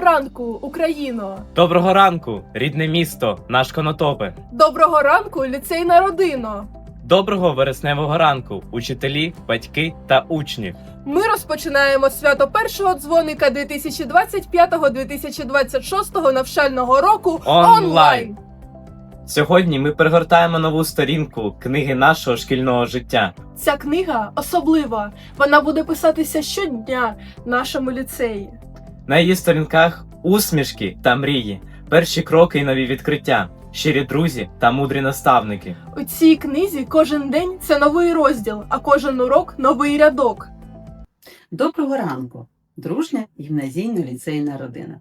ранку, Україно! Доброго ранку, рідне місто, наш Конотопе. Доброго ранку, ліцейна родино! Доброго вересневого ранку, учителі, батьки та учні. Ми розпочинаємо свято першого дзвоника 2025-2026 навчального року Онлайн. Сьогодні ми перегортаємо нову сторінку книги нашого шкільного життя. Ця книга особлива. Вона буде писатися щодня в нашому ліцеї. На її сторінках усмішки та мрії, перші кроки і нові відкриття, щирі друзі та мудрі наставники. У цій книзі кожен день це новий розділ, а кожен урок новий рядок. Доброго ранку, дружня гімназійно-ліцейна родина.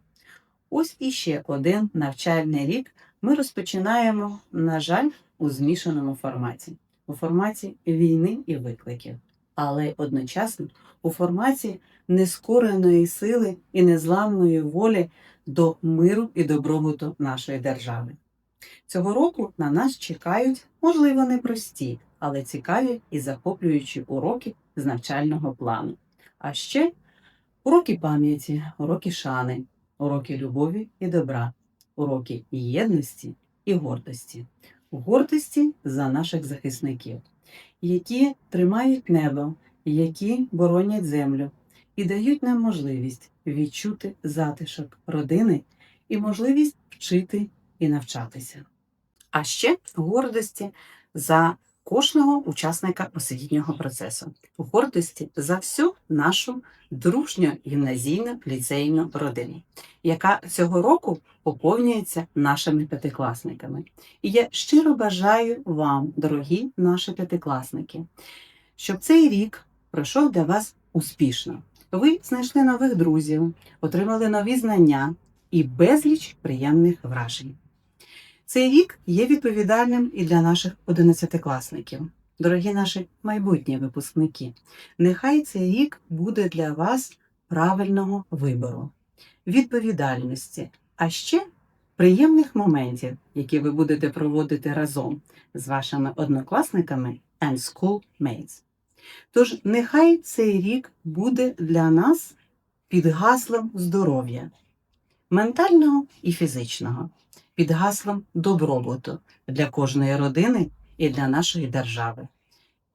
Ось іще один навчальний рік ми розпочинаємо, на жаль, у змішаному форматі, у форматі війни і викликів, але одночасно у форматі нескореної сили і незламної волі до миру і добробуту нашої держави. Цього року на нас чекають, можливо, непрості, але цікаві і захоплюючі уроки з навчального плану. А ще уроки пам'яті, уроки шани, уроки любові і добра, уроки єдності і гордості, гордості за наших захисників, які тримають небо, які боронять землю і дають нам можливість відчути затишок родини і можливість вчити і навчатися. А ще гордості за кожного учасника освітнього процесу, гордості за всю нашу дружню гімназійну ліцейну родину, яка цього року поповнюється нашими п'ятикласниками. І я щиро бажаю вам, дорогі наші п'ятикласники, щоб цей рік пройшов для вас успішно. Ви знайшли нових друзів, отримали нові знання і безліч приємних вражень. Цей рік є відповідальним і для наших одинадцятикласників. Дорогі наші майбутні випускники, нехай цей рік буде для вас правильного вибору, відповідальності, а ще приємних моментів, які ви будете проводити разом з вашими однокласниками and schoolmates. Тож нехай цей рік буде для нас під гаслом здоров'я, ментального і фізичного під гаслом добробуту для кожної родини і для нашої держави.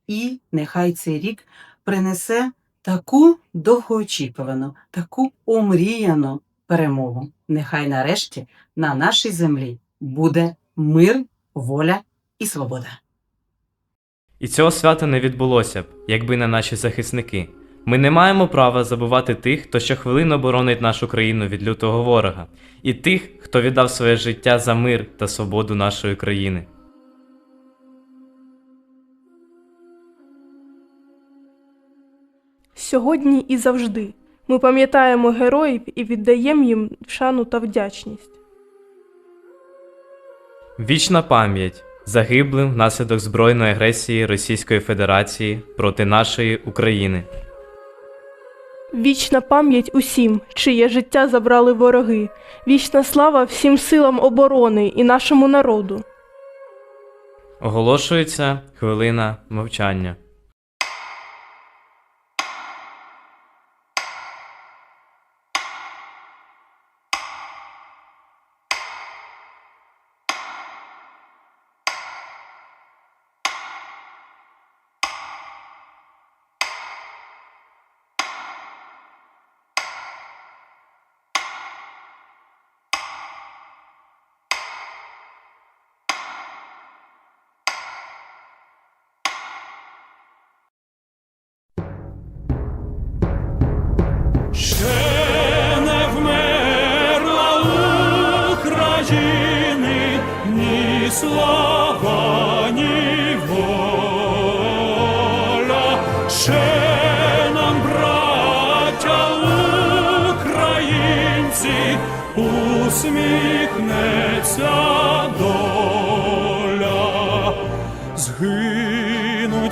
І нехай цей рік принесе таку довгоочікувану, таку омріяну перемогу. Нехай нарешті на нашій землі буде мир, воля і свобода. І цього свята не відбулося б, якби не наші захисники. Ми не маємо права забувати тих, хто щохвилинно боронить нашу країну від лютого ворога, і тих, хто віддав своє життя за мир та свободу нашої країни. Сьогодні і завжди ми пам'ятаємо героїв і віддаємо їм шану та вдячність. Вічна пам'ять загиблим внаслідок збройної агресії Російської Федерації проти нашої України. Вічна пам'ять усім, чиє життя забрали вороги. Вічна слава всім силам оборони і нашому народу. Оголошується хвилина мовчання.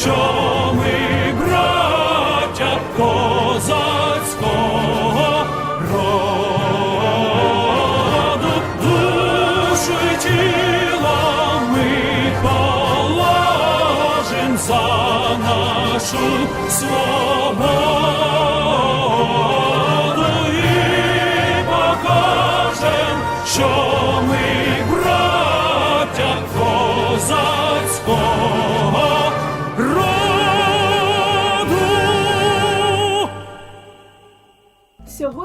Що ми браття козацького роду, ми положим за нашу свободу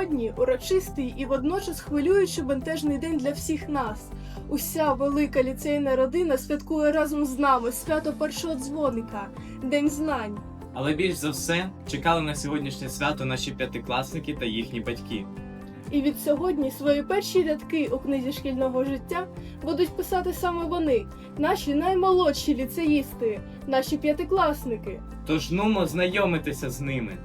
Сьогодні урочистий і водночас хвилюючий бентежний день для всіх нас. Уся велика ліцейна родина святкує разом з нами свято першого дзвоника, День знань. Але більш за все чекали на сьогоднішнє свято наші п'ятикласники та їхні батьки. І від сьогодні свої перші рядки у книзі шкільного життя будуть писати саме вони, наші наймолодші ліцеїсти, наші п'ятикласники. Тож нумо знайомитися з ними.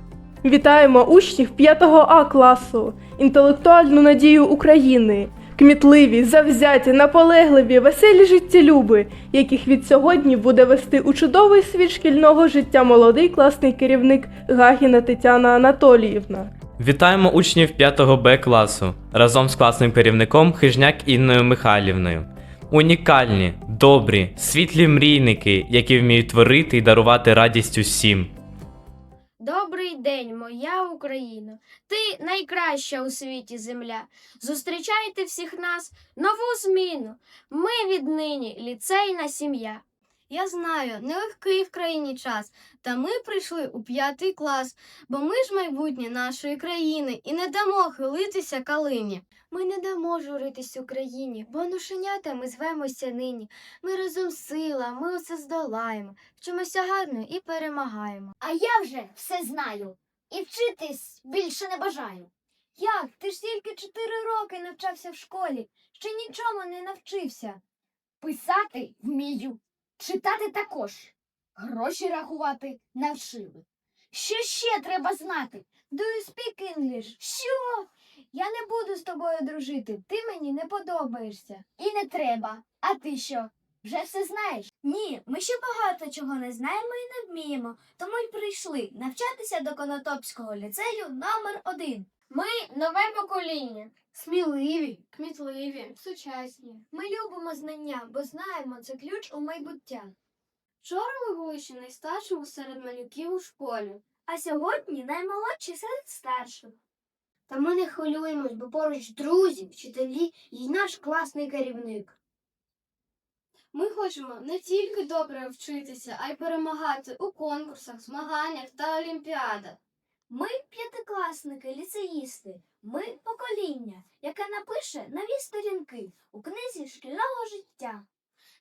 Вітаємо учнів 5 А класу, інтелектуальну надію України, кмітливі, завзяті, наполегливі, веселі життєлюби, яких від сьогодні буде вести у чудовий світ шкільного життя молодий класний керівник Гагіна Тетяна Анатоліївна. Вітаємо учнів 5 Б класу разом з класним керівником Хижняк Інною Михайлівною. Унікальні, добрі, світлі мрійники, які вміють творити і дарувати радість усім. Добрий день, моя Україно. Ти найкраща у світі земля. Зустрічайте всіх нас нову зміну. Ми віднині ліцейна сім'я. Я знаю, нелегкий в країні час, та ми прийшли у п'ятий клас, бо ми ж майбутнє нашої країни і не дамо хилитися калині. Ми не дамо журитись Україні, бо нушенята ми звемося нині. Ми разом сила, ми усе здолаємо, вчимося гарно і перемагаємо. А я вже все знаю і вчитись більше не бажаю. Як? Ти ж тільки чотири роки навчався в школі, ще нічому не навчився. Писати вмію, читати також, гроші рахувати навчили. Що ще треба знати? Do you speak English? Що? Я не буду з тобою дружити, ти мені не подобаєшся. І не треба. А ти що? Вже все знаєш? Ні, ми ще багато чого не знаємо і не вміємо, тому й прийшли навчатися до Конотопського ліцею номер один. Ми нове покоління. Сміливі, кмітливі, сучасні. Ми любимо знання, бо знаємо, це ключ у майбуття. Вчора ми були ще найстаршими серед малюків у школі, а сьогодні наймолодші серед старших. Та ми не хвилюємось, бо поруч друзі, вчителі і наш класний керівник. Ми хочемо не тільки добре вчитися, а й перемагати у конкурсах, змаганнях та олімпіадах. Ми п'ятикласники, ліцеїсти, ми покоління, яке напише нові сторінки у книзі шкільного життя.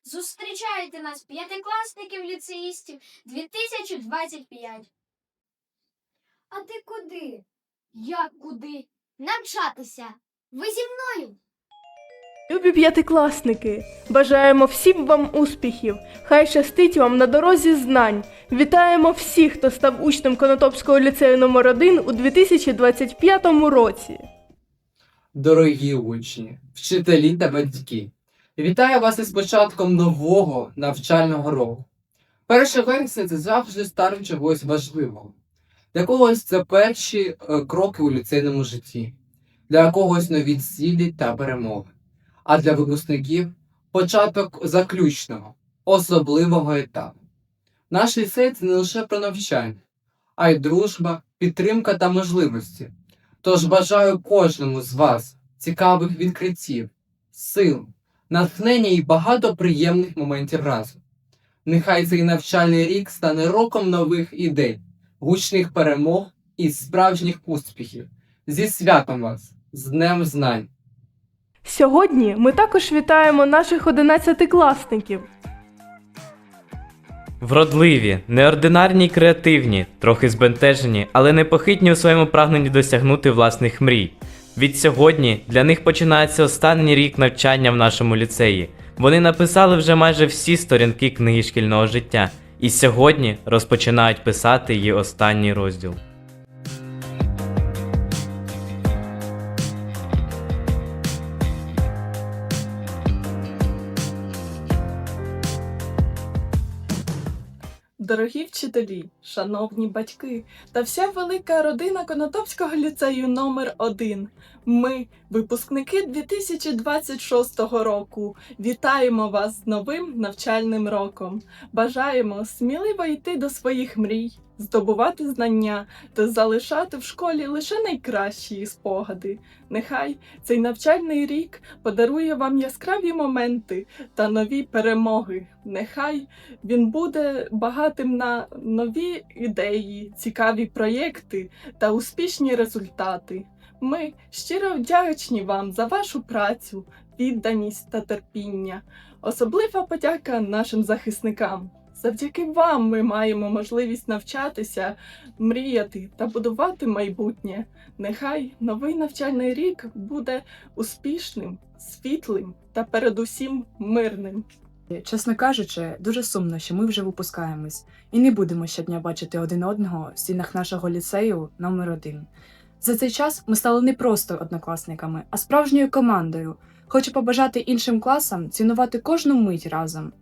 Зустрічайте нас, п'ятикласників ліцеїстів 2025. А ти куди? Як куди? Навчатися. Ви зі мною. Любі п'ятикласники, бажаємо всім вам успіхів. Хай щастить вам на дорозі знань. Вітаємо всіх, хто став учнем Конотопського ліцею номер 1 у 2025 році. Дорогі учні, вчителі та батьки, вітаю вас із початком нового навчального року. Перше вересня це завжди старт чогось важливого. Для когось це перші е, кроки у ліцейному житті, для когось нові цілі та перемоги. А для випускників початок заключного, особливого етапу. Наш ліцей це не лише про навчання, а й дружба, підтримка та можливості. Тож бажаю кожному з вас цікавих відкриттів, сил, натхнення і багато приємних моментів разом. Нехай цей навчальний рік стане роком нових ідей, гучних перемог і справжніх успіхів. Зі святом вас, з Днем Знань! Сьогодні ми також вітаємо наших одинадцятикласників. Вродливі, неординарні й креативні, трохи збентежені, але непохитні у своєму прагненні досягнути власних мрій. Від сьогодні для них починається останній рік навчання в нашому ліцеї. Вони написали вже майже всі сторінки книги шкільного життя і сьогодні розпочинають писати її останній розділ. Дорогі вчителі, шановні батьки та вся велика родина Конотопського ліцею номер 1 Ми, випускники 2026 року, вітаємо вас з новим навчальним роком. Бажаємо сміливо йти до своїх мрій, здобувати знання та залишати в школі лише найкращі спогади. Нехай цей навчальний рік подарує вам яскраві моменти та нові перемоги. Нехай він буде багатим на нові ідеї, цікаві проєкти та успішні результати. Ми щиро вдячні вам за вашу працю, відданість та терпіння. Особлива подяка нашим захисникам. Завдяки вам ми маємо можливість навчатися, мріяти та будувати майбутнє. Нехай новий навчальний рік буде успішним, світлим та передусім мирним. Чесно кажучи, дуже сумно, що ми вже випускаємось і не будемо щодня бачити один одного в стінах нашого ліцею номер 1 За цей час ми стали не просто однокласниками, а справжньою командою. Хочу побажати іншим класам цінувати кожну мить разом,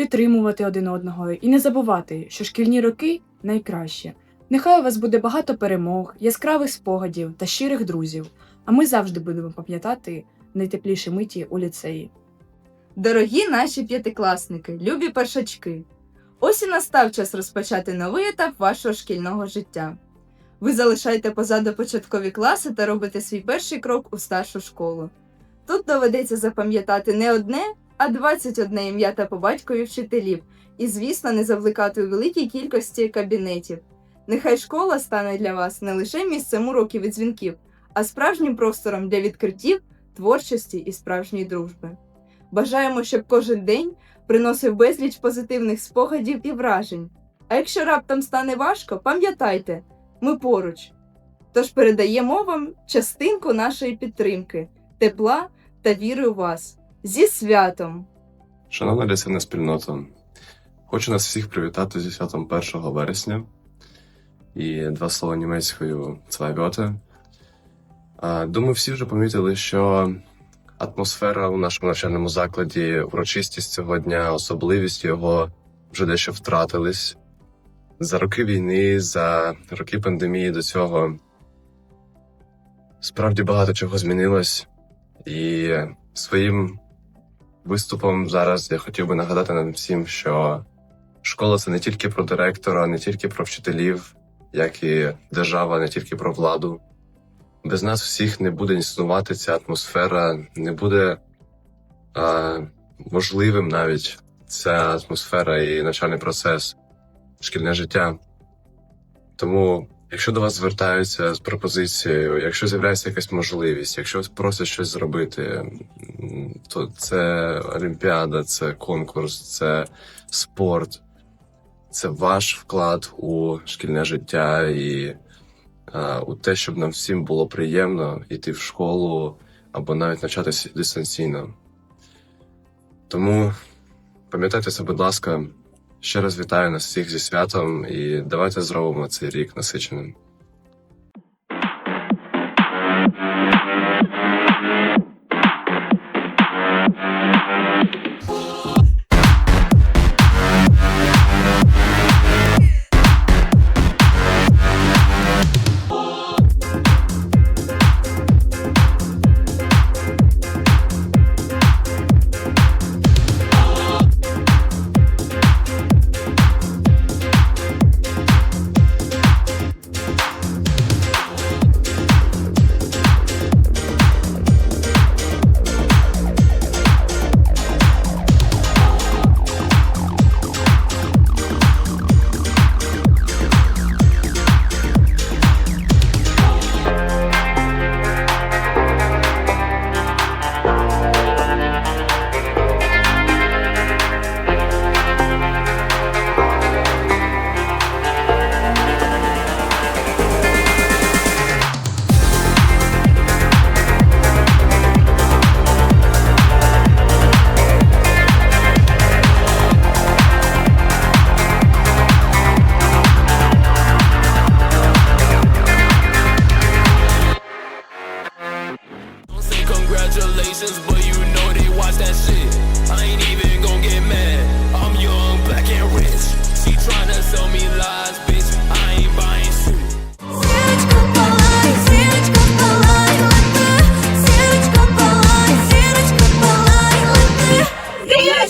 підтримувати один одного і не забувати, що шкільні роки найкраще. Нехай у вас буде багато перемог, яскравих спогадів та щирих друзів, а ми завжди будемо пам'ятати найтепліші миті у ліцеї. Дорогі наші п'ятикласники, любі першачки! Ось і настав час розпочати новий етап вашого шкільного життя. Ви залишаєте позаду початкові класи та робите свій перший крок у старшу школу. Тут доведеться запам'ятати не одне, а 21 ім'я та по батькові вчителів, і, звісно, не завликати у великій кількості кабінетів. Нехай школа стане для вас не лише місцем уроків і дзвінків, а справжнім простором для відкриттів, творчості і справжньої дружби. Бажаємо, щоб кожен день приносив безліч позитивних спогадів і вражень. А якщо раптом стане важко, пам'ятайте, ми поруч. Тож передаємо вам частинку нашої підтримки, тепла та віри у вас. Зі святом! Шановна ліцейна спільнота, хочу нас всіх привітати зі святом 1 вересня і два слова німецькою «Zwei А, Думаю, всі вже помітили, що атмосфера у нашому навчальному закладі, урочистість цього дня, особливість його вже дещо втратились. За роки війни, за роки пандемії до цього справді багато чого змінилось, і своїм виступом зараз я хотів би нагадати нам всім, що школа це не тільки про директора, не тільки про вчителів, як і держава, не тільки про владу. Без нас всіх не буде існувати ця атмосфера, не буде а, можливим навіть ця атмосфера і навчальний процес, шкільне життя. Тому, якщо до вас звертаються з пропозицією, якщо з'являється якась можливість, якщо просять щось зробити, то це олімпіада, це конкурс, це спорт, це ваш вклад у шкільне життя і а, у те, щоб нам всім було приємно йти в школу або навіть навчатися дистанційно. Тому пам'ятайте це, будь ласка, ще раз вітаю нас всіх зі святом і давайте зробимо цей рік насиченим.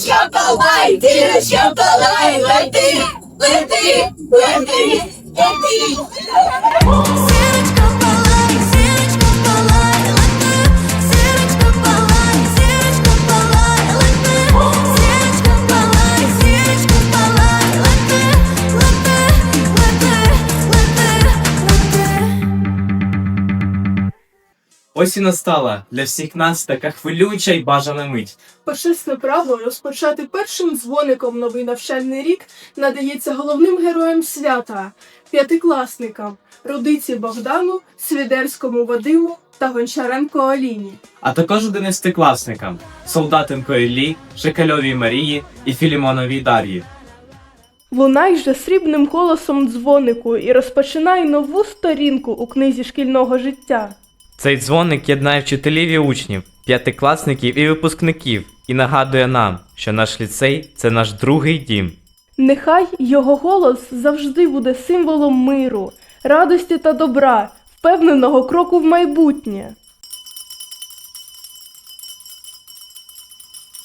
Палай, зірочка палай, лети, лети, лети, лети. Зірочка палай, зірочка палай, лети, зірочка палай, зірочка палай, лети, зірочка палай, зірочка палай, лети, лети, лети, лети, лети. Ось і настала для всіх нас така хвилююча і бажана мить. Почесне право розпочати першим дзвоником новий навчальний рік надається головним героям свята, п'ятикласникам, родиці Богдану, Свідерському Вадиму та Гончаренко Аліні. А також одинадцятикласникам Солдатенко Іллі, Шекальовій Марії і Філімоновій Дар'ї. Лунай же срібним голосом дзвонику і розпочинай нову сторінку у книзі шкільного життя. Цей дзвоник єднає вчителів і учнів, п'ятикласників і випускників і нагадує нам, що наш ліцей це наш другий дім. Нехай його голос завжди буде символом миру, радості та добра, впевненого кроку в майбутнє.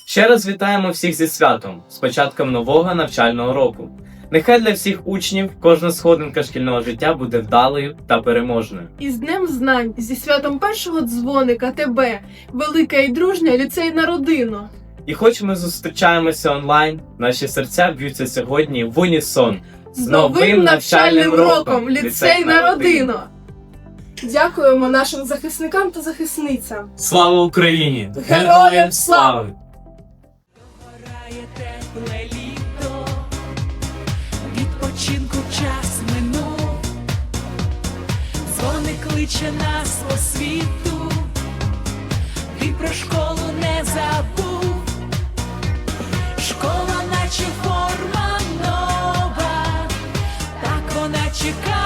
Ще раз вітаємо всіх зі святом, з початком нового навчального року. Нехай для всіх учнів кожна сходинка шкільного життя буде вдалою та переможною. Із Днем Знань, зі святом першого дзвоника тебе, велика і дружня ліцейна родина. І хоч ми зустрічаємося онлайн, наші серця б'ються сьогодні в унісон. З новим навчальним роком, ліцейна родина! Дякуємо нашим захисникам та захисницям. Слава Україні! Героям слави! кличе нас освіту, і про школу не забув, школа, наче форма нова, так вона чекає.